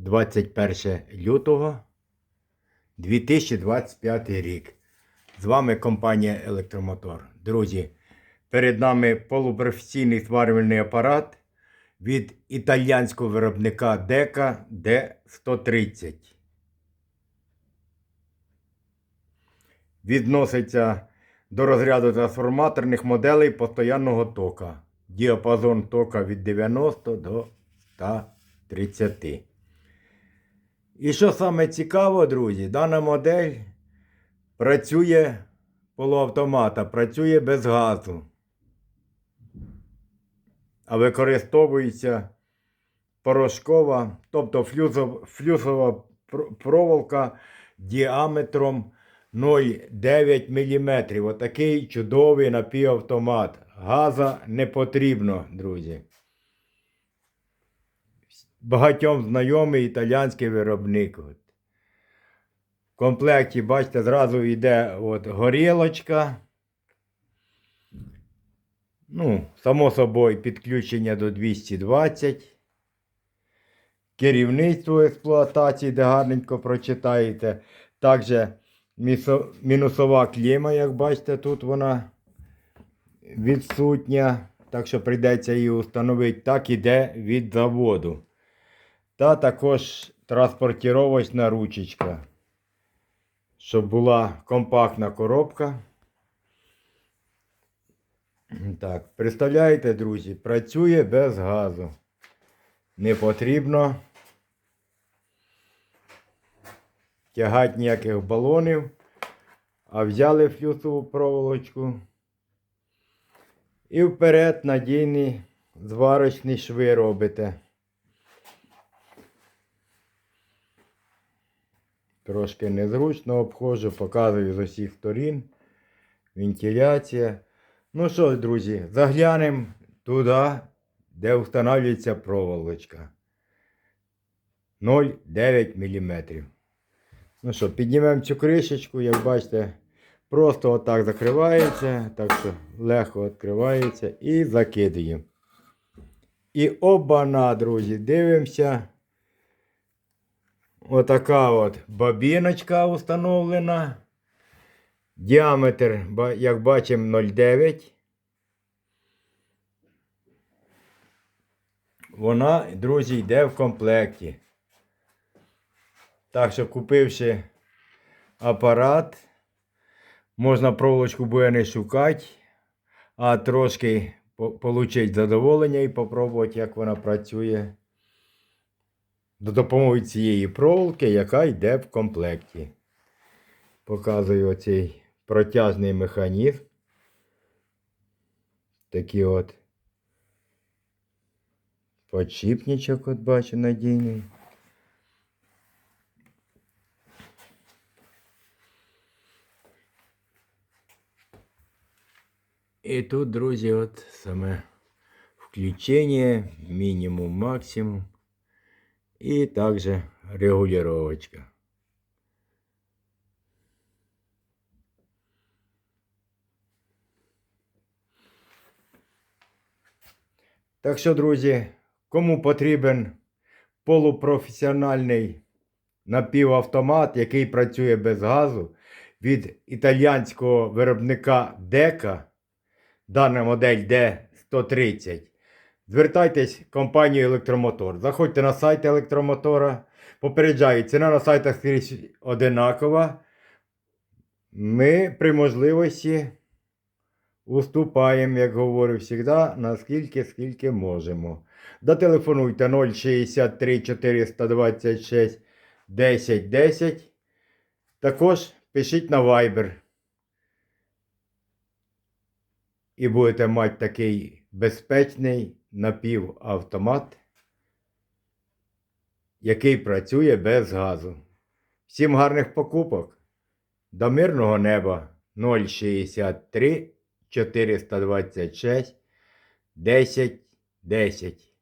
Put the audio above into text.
21 лютого 2025 рік. З вами компанія Електромотор. Друзі, перед нами полупрофесійний зварювальний апарат від італійського виробника Дека D130. Відноситься до розряду трансформаторних моделей постоянного тока. Діапазон тока від 90 до 130. І що саме цікаво, друзі, дана модель працює полуавтомата, працює без газу. А використовується порошкова, тобто флюсова проволока діаметром 0,9 мм. Отакий чудовий напівавтомат. Газа не потрібно, друзі. Багатьом знайомий італійський виробник. От. В комплекті, бачите, зразу йде от горілочка. Ну, само собою, підключення до 220. Керівництво експлуатації, де гарненько прочитаєте. Також мінусова клема, як бачите, тут вона відсутня. Так що прийдеться її встановити. Так іде від заводу. Та також транспортировочна ручечка. Щоб була компактна коробка. Так, представляєте, друзі, працює без газу. Не потрібно тягати ніяких балонів, а взяли флюсову проволочку. І вперед надійні зварочні шви робите. Трошки незручно обходжу, показую з усіх сторін. Вентиляція. Ну що друзі, заглянемо туди, де встановлюється проволочка. 0,9 мм. Ну що, піднімемо цю кришечку, як бачите, просто отак закривається, так що легко відкривається і закидуємо. І оба-на, друзі, дивимося. Отака от бобіночка установлена. Діаметр, як бачимо, 0,9. Вона, друзі, йде в комплекті. Так що, купивши апарат, можна проволочку буде не шукати, а трошки отримати задоволення і попробувати, як вона працює до допомоги цієї проволоки, яка йде в комплекті. Показую оцей протяжний механізм. Такий от подшипничок, от бачу, надійний. І тут, друзі, от саме включення, мінімум, максимум. И также регулировочка. Так що, друзі, кому потрібен полупрофесіональний напівавтомат, який працює без газу від італійського виробника Дека, дана модель D130, Звертайтесь в компанію Електромотор. Заходьте на сайт електромотора. Попереджаю, ціна на сайтах скрізь одинакова. Ми при можливості уступаємо, як говорю завжди, наскільки скільки можемо. Дотелефонуйте 063 426 10 10. Також пишіть на Viber. І будете мати такий безпечний напівавтомат, який працює без газу. Всім гарних покупок. До мирного неба 063 426 10 10.